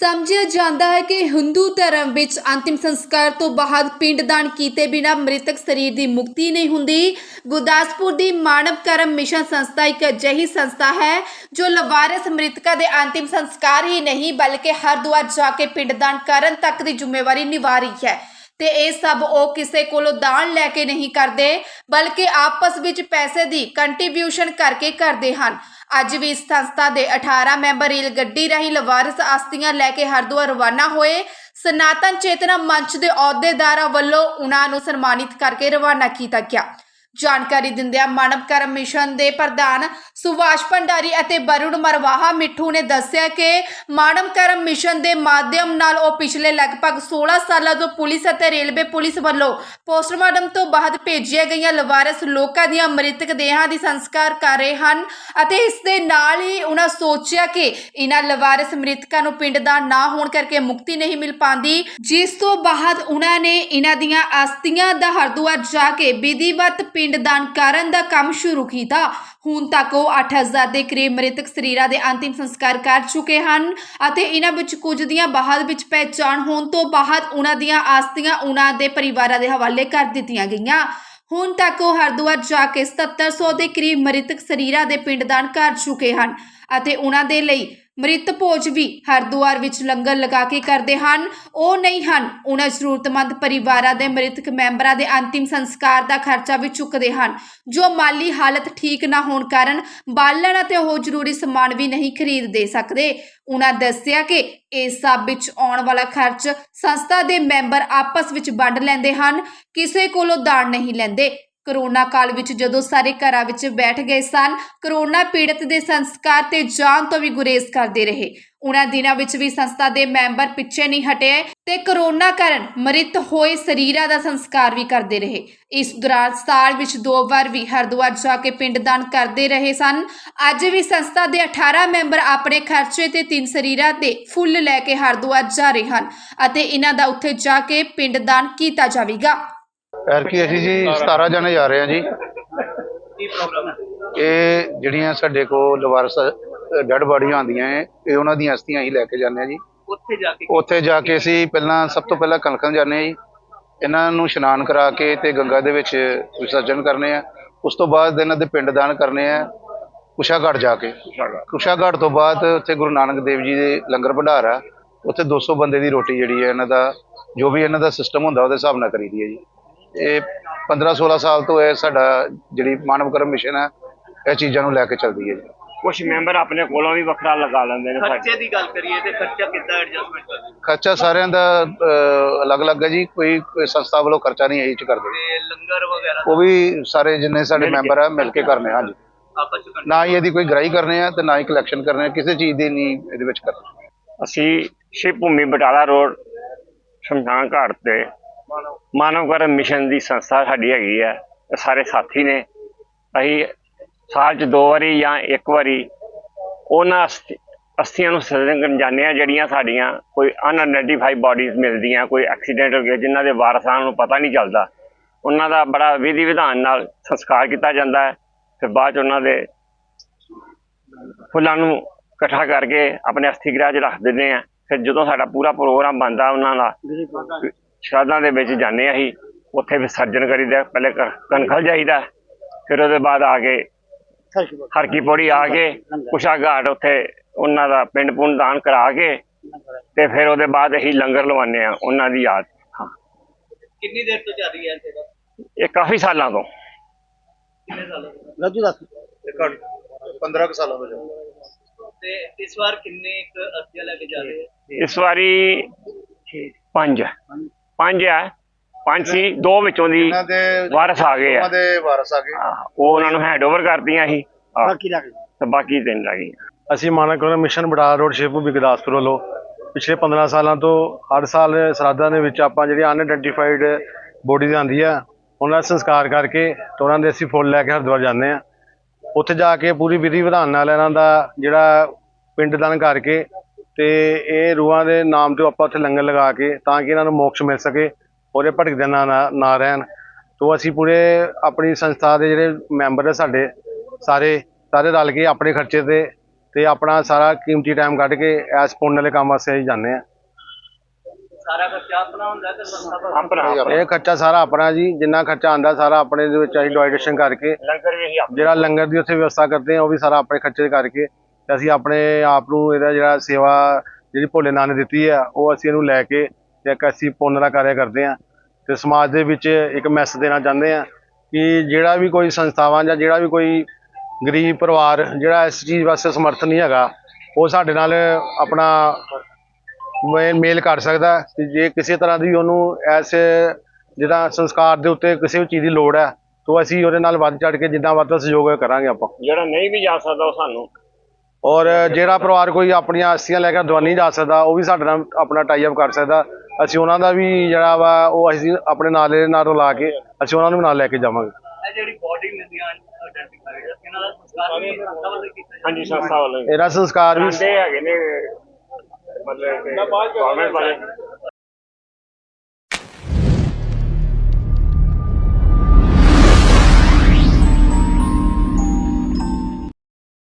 ਸਮਝਿਆ ਜਾਂਦਾ ਹੈ ਕਿ ਹਿੰਦੂ ਧਰਮ ਵਿੱਚ ਅੰਤਿਮ ਸੰਸਕਾਰ ਤੋਂ ਬਾਅਦ ਪਿੰਡਦਾਨ ਕੀਤੇ ਬਿਨਾ ਮ੍ਰਿਤਕ ਸਰੀਰ ਦੀ ਮੁਕਤੀ ਨਹੀਂ ਹੁੰਦੀ। ਗੁਰਦਾਸਪੁਰ ਦੀ ਮਾਨਵ ਕਰਮ ਮਿਸ਼ਨ ਸੰਸਥਾ ਇੱਕ ਅਜਿਹੀ ਸੰਸਥਾ ਹੈ ਜੋ ਲਵਾਰਸ ਮ੍ਰਿਤਕਾਂ ਦੇ ਅੰਤਿਮ ਸੰਸਕਾਰ ਹੀ ਨਹੀਂ, ਬਲਕਿ ਹਰਿਦੁਆਰ ਜਾ ਕੇ ਪਿੰਡਦਾਨ ਕਰਨ ਤੱਕ ਦੀ ਜ਼ਿੰਮੇਵਾਰੀ ਨਿਭਾ ਰਹੀ ਹੈ। ਤੇ ਇਹ ਸਭ ਉਹ ਕਿਸੇ ਕੋਲੋਂ ਦਾਨ ਲੈ ਕੇ ਨਹੀਂ ਕਰਦੇ, ਬਲਕਿ ਆਪਸ ਵਿੱਚ ਪੈਸੇ ਦੀ ਕੰਟਰੀਬਿਊਸ਼ਨ ਕਰਕੇ ਕਰਦੇ ਹਨ। ਅੱਜ ਵੀ ਇਸ ਸੰਸਥਾ ਦੇ 18 ਮੈਂਬਰ ਰੇਲ ਗੱਡੀ ਰਾਹੀਂ ਲਵਾਰਸ ਆਸਤੀਆਂ ਲੈ ਕੇ ਹਰਿਦੁਆਰ ਰਵਾਨਾ ਹੋਏ, ਸਨਾਤਨ ਚੇਤਨਾ ਮੰਚ ਦੇ ਅਹੁਦੇਦਾਰਾਂ ਵੱਲੋਂ ਉਹਨਾਂ ਨੂੰ ਸਨਮਾਨਿਤ ਕਰਕੇ ਰਵਾਨਾ ਕੀਤਾ ਗਿਆ। ਜਾਣਕਾਰੀ ਦਿੰਦਿਆਂ ਮਾਨਵ ਕਰਮ ਮਿਸ਼ਨ ਦੇ ਪ੍ਰਧਾਨ ਸੁਭਾਸ਼ ਭੰਡਾਰੀ ਅਤੇ ਬਰੁਣ ਮਰਵਾਹਾ ਮਿੱਠੂ ਨੇ ਦੱਸਿਆ ਕਿ ਮਾਨਵ ਕਰਮ ਮਿਸ਼ਨ ਦੇ ਮਾਧਿਅਮ ਨਾਲ ਉਹ ਪਿਛਲੇ ਲਗਭਗ 16 ਸਾਲਾਂ ਤੋਂ ਪੁਲਿਸ ਅਤੇ ਰੇਲਵੇ ਪੁਲਿਸ ਵੱਲੋਂ ਪੋਸਟਮਾਰਟਮ ਤੋਂ ਬਾਅਦ ਭੇਜੀਆਂ ਗਈਆਂ ਲਵਾਰਸ ਲੋਕਾਂ ਦੀਆਂ ਮ੍ਰਿਤਕ ਦੇਹਾਂ ਦੀ ਸੰਸਕਾਰ ਕਰ ਰਹੇ ਹਨ ਅਤੇ ਇਸ ਦੇ ਨਾਲ ਹੀ ਉਹਨਾਂ ਸੋਚਿਆ ਕਿ ਇਹਨਾਂ ਲਵਾਰਸ ਮ੍ਰਿਤਕਾਂ ਨੂੰ ਪਿੰਡ ਦਾ ਨਾ ਹੋਣ ਕਰਕੇ ਮੁਕਤੀ ਨਹੀਂ ਮਿਲ ਪਾਉਂਦੀ। ਜਿਸ ਤੋਂ ਬਾਅਦ ਉਹਨਾਂ ਨੇ ਇਹਨਾਂ ਦੀਆਂ ਅਸਥੀਆਂ ਦਾ ਹਰਦੁਆਰ ਜਾ ਕੇ ਵਿਧੀਵਤ ਪਿੰਡਦਾਨ ਕਰਨ ਦਾ ਕੰਮ ਸ਼ੁਰੂ ਕੀਤਾ। ਹੁਣ ਤੱਕ ਉਹ 8000 ਦੇ ਕਰੀਬ ਮ੍ਰਿਤਕ ਸਰੀਰਾਂ ਦੇ ਅੰਤਿਮ ਸੰਸਕਾਰ ਕਰ ਚੁੱਕੇ ਹਨ ਅਤੇ ਇਹਨਾਂ ਵਿੱਚ ਕੁਝ ਦੀਆਂ ਬਾਅਦ ਵਿੱਚ ਪਹਿਚਾਣ ਹੋਣ ਤੋਂ ਬਾਅਦ ਉਹਨਾਂ ਦੀਆਂ ਆਸਤੀਆਂ ਉਹਨਾਂ ਦੇ ਪਰਿਵਾਰਾਂ ਦੇ ਹਵਾਲੇ ਕਰ ਦਿੱਤੀਆਂ ਗਈਆਂ। ਹੁਣ ਤੱਕ ਉਹ ਹਰਿਦੁਆਰ ਜਾ ਕੇ 7700 ਦੇ ਕਰੀਬ ਮ੍ਰਿਤਕ ਸਰੀਰਾਂ ਦੇ ਪਿੰਡ ਦਾਨ ਕਰ ਚੁੱਕੇ ਹਨ ਅਤੇ ਉਹਨਾਂ ਦੇ ਲਈ ਮ੍ਰਿਤ ਭੋਜ ਵੀ ਹਰਿਦੁਆਰ ਵਿੱਚ ਲੰਗਰ ਲਗਾ ਕੇ ਕਰਦੇ ਹਨ। ਉਹ ਨਹੀਂ ਹਨ। ਉਹਨਾਂ ਜ਼ਰੂਰਤਮੰਦ ਪਰਿਵਾਰਾਂ ਦੇ ਮ੍ਰਿਤਕ ਮੈਂਬਰਾਂ ਦੇ ਅੰਤਿਮ ਸੰਸਕਾਰ ਦਾ ਖਰਚਾ ਵੀ ਚੁੱਕਦੇ ਹਨ। ਜੋ ਮਾਲੀ ਹਾਲਤ ਠੀਕ ਨਾ ਹੋਣ ਕਾਰਨ ਬਾਲਣ ਅਤੇ ਉਹ ਜ਼ਰੂਰੀ ਸਮਾਨ ਵੀ ਨਹੀਂ ਖਰੀਦ ਦੇ ਸਕਦੇ। ਉਹਨਾਂ ਦੱਸਿਆ ਕਿ ਇਸ ਸਭ ਵਿੱਚ ਆਉਣ ਵਾਲਾ ਖਰਚ ਸੰਸਥਾ ਦੇ ਮੈਂਬਰ ਆਪਸ ਵਿੱਚ ਵੰਡ ਲੈਂਦੇ ਹਨ। ਕਿਸੇ ਕੋਲੋਂ ਦਾਨ ਨਹੀਂ ਲੈਂਦੇ। ਕਰੋਨਾ ਕਾਲ ਵਿੱਚ ਜਦੋਂ ਸਾਰੇ ਘਰਾਂ ਵਿੱਚ ਬੈਠ ਗਏ ਸਨ, ਕਰੋਨਾ ਪੀੜਤ ਦੇ ਸੰਸਕਾਰ ਤੇ ਜਾਨ ਤੋਂ ਵੀ ਗੁਰੇਜ਼ ਕਰਦੇ ਰਹੇ। ਉਹਨਾਂ ਦਿਨਾਂ ਵਿੱਚ ਵੀ ਸੰਸਥਾ ਦੇ ਮੈਂਬਰ ਪਿੱਛੇ ਨਹੀਂ ਹਟੇ ਤੇ ਕਰੋਨਾ ਕਾਰਨ ਮ੍ਰਿਤ ਹੋਏ ਸਰੀਰਾਂ ਦਾ ਸੰਸਕਾਰ ਵੀ ਕਰਦੇ ਰਹੇ। ਇਸ ਦੌਰਾਨ ਸਾਲ ਵਿੱਚ ਦੋ ਵਾਰ ਵੀ ਹਰਿਦੁਆਰ ਜਾ ਕੇ ਪਿੰਡਦਾਨ ਕਰਦੇ ਰਹੇ ਸਨ। ਅੱਜ ਵੀ ਸੰਸਥਾ ਦੇ 18 ਮੈਂਬਰ ਆਪਣੇ ਖਰਚੇ ਤੇ ਤਿੰਨ ਸਰੀਰਾਂ ਤੇ ਫੁੱਲ ਲੈ ਕੇ ਹਰਿਦੁਆਰ ਜਾ ਰਹੇ ਹਨ ਅਤੇ ਇਹਨਾਂ ਦਾ ਉੱਥੇ ਜਾ ਕੇ ਪਿੰਡਦਾਨ ਕੀਤਾ ਜਾਵੇਗਾ। ਐਰਕੀ ਅਸੀਂ ਜੀ 17 ਜਣੇ ਜਾ ਰਹੇ ਹਾਂ ਜੀ। ਕੀ ਪ੍ਰੋਬਲਮ ਹੈ? ਇਹ ਜਿਹੜੀਆਂ ਸਾਡੇ ਕੋਲ ਲਵਾਰਸ ਡੈਡ ਬਾਡੀਆਂ ਆਉਂਦੀਆਂ ਹੈ ਇਹ ਉਹਨਾਂ ਦੀਆਂ ਅਸਥੀਆਂ ਹੀ ਲੈ ਕੇ ਜਾਂਦੇ ਹਾਂ ਜੀ। ਉੱਥੇ ਜਾ ਕੇ ਉੱਥੇ ਜਾ ਕੇ ਅਸੀਂ ਪਹਿਲਾਂ ਸਭ ਤੋਂ ਪਹਿਲਾਂ ਕਣਕਾਂ ਜਾਂਦੇ ਹਾਂ ਜੀ। ਇਹਨਾਂ ਨੂੰ ਇਸ਼ਨਾਨ ਕਰਾ ਕੇ ਤੇ ਗੰਗਾ ਦੇ ਵਿੱਚ ਵਿਸਰਜਨ ਕਰਨੇ ਆ। ਉਸ ਤੋਂ ਬਾਅਦ ਇਹਨਾਂ ਦੇ ਪਿੰਡਦਾਨ ਕਰਨੇ ਆ ਕੁਸ਼ਾਗੜ੍ਹ ਜਾ ਕੇ। ਕੁਸ਼ਾਗੜ੍ਹ ਤੋਂ ਬਾਅਦ ਉੱਥੇ ਗੁਰੂ ਨਾਨਕ ਦੇਵ ਜੀ ਦੇ ਲੰਗਰ ਭੰਡਾਰ ਆ। ਉੱਥੇ 200 ਬੰਦੇ ਦੀ ਰੋਟੀ ਜਿਹੜੀ ਹੈ ਇਹਨਾਂ ਦਾ ਜੋ ਵੀ ਇਹਨਾਂ ਦਾ ਸਿਸਟਮ ਹੁੰਦਾ ਉਹਦੇ ਹਿਸਾਬ ਨਾਲ ਕਰੀਦੀ ਹੈ ਜੀ। ਇਹ 15 16 ਸਾਲ ਤੋਂ ਇਹ ਸਾਡਾ ਜਿਹੜੀ ਮਾਨਵ ਕਰਮ ਮਿਸ਼ਨ ਹੈ ਇਹ ਚੀਜ਼ਾਂ ਨੂੰ ਲੈ ਕੇ ਚੱਲਦੀ ਹੈ ਜੀ। ਕੁਝ ਮੈਂਬਰ ਆਪਣੇ ਕੋਲੋਂ ਵੀ ਵੱਖਰਾ ਲਗਾ ਲੈਂਦੇ ਨੇ ਸਾਡੇ। ਖਰਚੇ ਦੀ ਗੱਲ ਕਰੀਏ ਤੇ ਖਰਚਾ ਕਿੱਦਾਂ ਐਡਜਸਟਮੈਂਟ ਕਰਦੇ? ਖਰਚਾ ਸਾਰਿਆਂ ਦਾ ਅਹ, ਅਲੱਗ-ਅਲੱਗ ਹੈ ਜੀ ਕੋਈ ਕੋਈ ਸੰਸਥਾ ਵੱਲੋਂ ਖਰਚਾ ਨਹੀਂ ਇਹ ਚ ਕਰਦੇ। ਤੇ ਲੰਗਰ ਵਗੈਰਾ ਉਹ ਵੀ ਸਾਰੇ ਜਿੰਨੇ ਸਾਡੇ। ਮੈਂਬਰ ਆ ਮਿਲ ਕੇ ਕਰਨੇ ਆ ਹਾਂਜੀ। ਆਪਸ ਚ ਨਾ ਹੀ ਇਹਦੀ ਕੋਈ ਗ੍ਰਾਈ ਕਰਨੇ ਆ ਤੇ ਨਾ ਹੀ ਕਲੈਕਸ਼ਨ ਕਰਨੇ ਆ ਕਿਸੇ ਚੀਜ਼ ਦੀ ਨਹੀਂ ਇਹਦੇ ਵਿੱਚ ਕਰਨਾ। ਅਸੀਂ ਸ਼ਿਵ ਭੂਮੀ ਬਟਾਲਾ ਰੋਡ ਸ਼ਮਸ਼ਾਨ ਘਾਟ ਤੇ ਮਾਨਵ ਕਰਮ ਮਿਸ਼ਨ ਦੀ ਸੰਸਥਾ ਸਾਡੀ ਹੈਗੀ ਹੈ ਸਾਰੇ ਸਾਥੀ ਨੇ। ਅਸੀਂ ਸਾਲ ਚ ਦੋ ਵਾਰੀ ਜਾਂ ਇੱਕ ਵਾਰੀ ਉਹਨਾਂ ਅਸਥੀਆਂ ਨੂੰ ਸਰਜਨ ਕਰਨ ਜਾਂਦੇ ਆ ਜਿਹੜੀਆਂ ਸਾਡੀਆਂ ਕੋਈ ਅਨਆਇਡੈਂਟੀਫਾਈਡ ਬਾਡੀਜ਼ ਮਿਲਦੀਆਂ, ਕੋਈ ਐਕਸੀਡੈਂਟ ਹੋ ਗਿਆ, ਜਿਨ੍ਹਾਂ ਦੇ ਵਾਰਸਾਂ ਨੂੰ ਪਤਾ ਨਹੀਂ ਚੱਲਦਾ। ਉਹਨਾਂ ਦਾ ਬੜਾ ਵਿਧੀ ਵਿਧਾਨ ਨਾਲ ਸੰਸਕਾਰ ਕੀਤਾ ਜਾਂਦਾ ਹੈ ਫਿਰ ਬਾਅਦ ਚ ਉਹਨਾਂ ਦੇ ਫੁੱਲਾਂ ਨੂੰ ਇਕੱਠਾ ਕਰਕੇ ਆਪਣੇ ਅਸਥੀ ਗ੍ਰਹਿ 'ਚ ਰੱਖ ਦਿੰਦੇ ਆ ਫਿਰ ਜਦੋਂ ਸਾਡਾ ਪੂਰਾ ਪ੍ਰੋਗਰਾਮ ਬਣਦਾ, ਉਹਨਾਂ ਦਾ ਸ਼ਰਾਧਾਂ ਦੇ ਵਿੱਚ ਜਾਂਦੇ ਆ ਅਸੀਂ ਉੱਥੇ ਵਿਸਰਜਨ ਕਰੀਦਾ ਪਹਿਲੇ ਕ- ਕਣਖਲ ਜਾਈਦਾ ਫਿਰ ਉਹਦੇ ਬਾਅਦ ਆ ਕੇ ਹਰਕੀ ਪੌੜੀ ਆ ਕੇ ਕੁਸ਼ਾ ਘਾਟ ਉੱਥੇ ਉਹਨਾਂ ਦਾ ਪਿੰਡ ਪੁੰਡ ਦਾਨ ਕਰਾ ਕੇ ਤੇ ਫਿਰ ਉਹਦੇ ਬਾਅਦ ਅਸੀਂ ਲੰਗਰ ਲਵਾਉਂਦੇ ਆ ਉਹਨਾਂ ਦੀ ਯਾਦ ਹਾਂ। ਕਿੰਨੀ ਦੇਰ ਤੋਂ ਚੱਲ ਰਹੀ ਹੈ ਇਹ ਕਾਫੀ ਸਾਲਾਂ ਤੋਂ। ਕਿੰਨੇ ਸਾਲਾਂ ਤੋਂ 15 ਸਾਲਾਂ ਤੋਂ ਤੇ ਇਸ ਵਾਰ ਕਿੰਨੇ ਇੱਕ ਅਸਥੀਆਂ ਲੈ ਕੇ ਜਾ ਰਹੇ ਇਸ ਵਾਰੀ ਪੰਜ। ਹੈ। ਪੰਜ ਹੈ ਪੰਜ ਸੀ ਦੋ ਵਿੱਚੋਂ ਦੀ ਇਹਨਾਂ ਦੇ ਵਾਰਸ ਆ ਗਏ ਆ। ਉਹਨਾਂ ਦੇ ਵਾਰਸ ਆ ਗਏ। ਆਹ, ਉਹ ਉਹਨਾਂ ਨੂੰ ਹੈਂਡਓਵਰ ਕਰਤੀਆਂ ਸੀ। ਬਾਕੀ ਲੱਗ ਤੇ ਬਾਕੀ ਤਿੰਨ ਰਹਿ ਗਈਆਂ। ਅਸੀਂ ਮਾਨਵ ਕਰਮ ਮਿਸ਼ਨ ਬਟਾਲਾ ਰੋਡ ਸ਼ਿਵਪੁਰ ਗੁਰਦਾਸਪੁਰ ਵੱਲੋਂ ਪਿਛਲੇ 15 ਸਾਲਾਂ ਤੋਂ ਹਰ ਸਾਲ ਸਰਾਧਾਂ ਦੇ ਵਿੱਚ ਆਪਾਂ ਜਿਹੜੀ ਅਨਆਇਡੈਂਟੀਫਾਈਡ ਬੋਡੀਜ਼ ਆਉਂਦੀ ਆ ਉਹਨਾਂ ਦਾ ਸੰਸਕਾਰ ਕਰਕੇ ਤੇ ਉਹਨਾਂ ਦੇ ਅਸੀਂ ਫੁੱਲ ਲੈ ਕੇ ਹਰਿਦੁਆਰ ਜਾਂਦੇ ਆ। ਉੱਥੇ ਜਾ ਕੇ ਪੂਰੀ ਵਿਧੀ ਵਿਧਾਨ ਨਾਲ ਇਹਨਾਂ ਦਾ ਜਿਹੜਾ ਪਿੰਡਦਾਨ ਕਰਕੇ ਤੇ ਇਹ ਰੂਹਾਂ ਦੇ ਨਾਮ ਤੇ ਆਪਾਂ ਉੱਥੇ ਲੰਗਰ ਲਗਾ ਕੇ ਤਾਂ ਕਿ ਇਹਨਾਂ ਨੂੰ ਮੋਕਸ਼ ਮਿਲ ਸਕੇ ਉਹਦੇ ਭਟਕਦੇ ਨਾ ਨਾ- ਰਹਿਣ। ਤੋਂ ਅਸੀਂ ਪੂਰੇ ਆਪਣੀ ਸੰਸਥਾ ਦੇ ਜਿਹੜੇ ਮੈਂਬਰ ਆ ਸਾਡੇ ਸਾਰੇ ਸਾਰੇ ਰਲ ਕੇ ਆਪਣੇ ਖਰਚੇ ਤੇ ਤੇ ਆਪਣਾ ਸਾਰਾ ਕੀਮਤੀ ਟਾਈਮ ਕੱਢ ਕੇ ਇਸ ਪੁੰਨ ਵਾਲੇ ਕੰਮ ਵਾਸਤੇ ਅਸੀਂ ਜਾਂਦੇ ਆ ਸਾਰਾ ਖਰਚਾ ਆਪਣਾ ਹੁੰਦਾ ਹੈ ਤੇ ਸੰਸਥਾ ਦਾ? ਆਪਣਾ ਇਹ ਖਰਚਾ ਸਾਰਾ ਆਪਣਾ ਜੀ ਜਿੰਨਾ ਖਰਚਾ ਆਂਦਾ ਸਾਰਾ ਆਪਣੇ ਦੇ ਵਿੱਚ ਅਸੀਂ ਡੋਨੇਸ਼ਨ ਕਰਕੇ ਲੰਗਰ ਵੀ ਜਿਹੜਾ ਲੰਗਰ ਦੀ ਉੱਥੇ ਵਿਵਸਥਾ ਕਰਦੇ ਆ ਉਹ ਵੀ ਸਾਰਾ ਆਪਣੇ ਖਰਚੇ ਕਰਕੇ ਤੇ ਅਸੀਂ ਆਪਣੇ ਆਪ ਨੂੰ ਇਹਦਾ ਜਿਹੜਾ ਸੇਵਾ ਜਿਹੜੀ ਭੋਲੇ ਨਾਥ ਨੇ ਦਿੱਤੀ ਆ, ਉਹ ਅਸੀਂ ਇਹਨੂੰ ਲੈ ਕੇ ਤੇ ਇੱਕ ਅਸੀਂ ਪੁੰਨ ਦਾ ਕਾਰਜ ਕਰਦੇ ਆ। ਤੇ ਸਮਾਜ ਦੇ ਵਿੱਚ ਇੱਕ ਮੈਸੇਜ ਦੇਣਾ ਚਾਹੁੰਦੇ ਆ ਕਿ ਜਿਹੜਾ ਵੀ ਕੋਈ ਸੰਸਥਾਵਾਂ ਜਾਂ ਜਿਹੜਾ ਵੀ ਕੋਈ ਗਰੀਬ ਪਰਿਵਾਰ ਜਿਹੜਾ ਇਸ ਚੀਜ਼ ਵਾਸਤੇ ਸਮਰਥ ਨਹੀਂ ਹੈਗਾ, ਉਹ ਸਾਡੇ ਨਾਲ ਆਪਣਾ ਮੇਲ ਮੇਲ ਕਰ ਸਕਦਾ ਕਿ ਜੇ ਕਿਸੇ ਤਰ੍ਹਾਂ ਦੀ ਉਹਨੂੰ ਐਸ ਜਿਹੜਾ ਸੰਸਕਾਰ ਦੇ ਉੱਤੇ ਕਿਸੇ ਵੀ ਚੀਜ਼ ਦੀ ਲੋੜ ਹੈ, ਤਾਂ ਅਸੀਂ ਉਹਦੇ ਨਾਲ ਵੱਧ ਚੜ ਕੇ ਜਿੰਨਾ ਵੱਧ ਸਹਿਯੋਗ ਕਰਾਂਗੇ ਆਪਾਂ। ਜਿਹੜਾ ਨਹੀਂ ਵੀ ਜਾ ਸਕਦਾ ਉਹ ਸਾਨੂੰ। ਔਰ ਜਿਹੜਾ ਪਰਿਵਾਰ ਕੋਈ ਆਪਣੀਆਂ ਆਸਤੀਆਂ ਲੈ ਕੇ ਦਵਾਨੀ ਜਾ ਸਕਦਾ ਉਹ ਵੀ ਸਾਡੇ ਨਾਲ ਆਪਣਾ ਟਾਈ ਅਪ ਕਰ ਸਕਦਾ। ਅਸੀਂ ਉਹਨਾਂ ਦਾ ਵੀ ਜਿਹੜਾ ਵਾ ਉਹ ਅਸੀਂ ਆਪਣੇ ਨਾਲ ਦੇ ਨਾਲ ਰਲਾ ਕੇ ਅਸੀਂ ਉਹਨਾਂ ਨੂੰ ਨਾਲ ਲੈ ਕੇ ਜਾਵਾਂਗੇ। ਇਹ ਜਿਹੜੀ ਬੋਡੀ ਮਿਲਦੀਆਂ ਆਇਡੈਂਟੀਫਾਈਡ ਇਹਨਾਂ ਦਾ ਸੰਸਕਾਰ ਵੀ ਹਾਂਜੀ ਸੰਸਥਾ ਵੱਲੋਂ। ਇਹਦਾ ਸੰਸਕਾਰ ਵੀ ਹੈਗੇ ਨੇ ਮਤਲਬ ਕਿ ਗਵਰਨਮੈਂਟ ਵਾਲੇ।